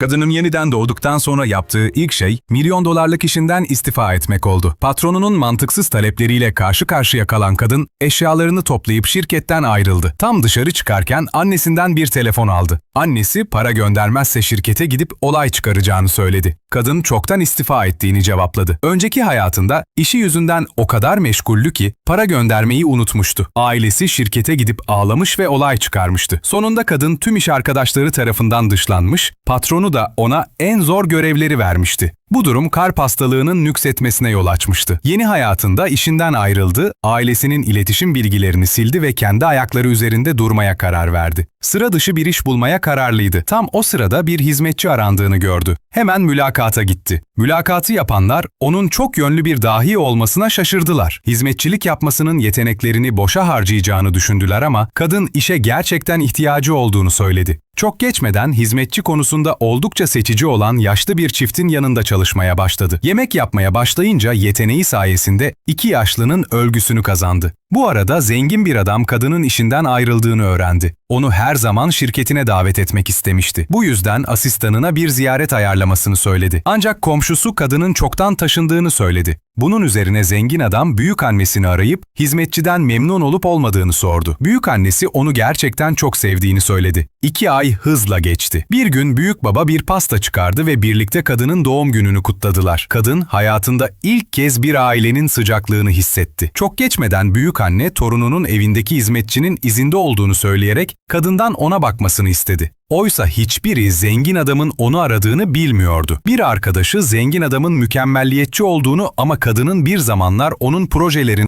Kadının yeniden doğduktan sonra yaptığı ilk şey milyon dolarlık işinden istifa etmek oldu. Patronunun mantıksız talepleriyle karşı karşıya kalan kadın eşyalarını toplayıp şirketten ayrıldı. Tam dışarı çıkarken annesinden bir telefon aldı. Annesi para göndermezse şirkete gidip olay çıkaracağını söyledi. Kadın çoktan istifa ettiğini cevapladı. Önceki hayatında işi yüzünden o kadar meşgullü ki para göndermeyi unutmuştu. Ailesi şirkete gidip ağlamış ve olay çıkarmıştı. Sonunda kadın tüm iş arkadaşları tarafından dışlanmış, patronu da ona en zor görevleri vermişti. Bu durum kalp hastalığının nüksetmesine yol açmıştı. Yeni hayatında işinden ayrıldı, ailesinin iletişim bilgilerini sildi ve kendi ayakları üzerinde durmaya karar verdi. Sıra dışı bir iş bulmaya kararlıydı. Tam o sırada bir hizmetçi arandığını gördü. Hemen mülakata gitti. Mülakatı yapanlar onun çok yönlü bir dahi olmasına şaşırdılar. Hizmetçilik yapmasının yeteneklerini boşa harcayacağını düşündüler ama kadın işe gerçekten ihtiyacı olduğunu söyledi. Çok geçmeden hizmetçi konusunda oldukça seçici olan yaşlı bir çiftin yanında çalışmaya başladı. Yemek yapmaya başlayınca yeteneği sayesinde iki yaşlının övgüsünü kazandı. Bu arada zengin bir adam kadının işinden ayrıldığını öğrendi. Onu her zaman şirketine davet etmek istemişti. Bu yüzden asistanına bir ziyaret ayarlamasını söyledi. Ancak komşusu kadının çoktan taşındığını söyledi. Bunun üzerine zengin adam büyük annesini arayıp hizmetçiden memnun olup olmadığını sordu. Büyük annesi onu gerçekten çok sevdiğini söyledi. İki ay hızla geçti. Bir gün büyük baba bir pasta çıkardı ve birlikte kadının doğum gününü kutladılar. Kadın hayatında ilk kez bir ailenin sıcaklığını hissetti. Çok geçmeden büyük anne torununun evindeki hizmetçinin izinde olduğunu söyleyerek kadından ona bakmasını istedi. Oysa hiçbiri zengin adamın onu aradığını bilmiyordu. Bir arkadaşı zengin adamın mükemmelliyetçi olduğunu ama kadının bir zamanlar onun projelerin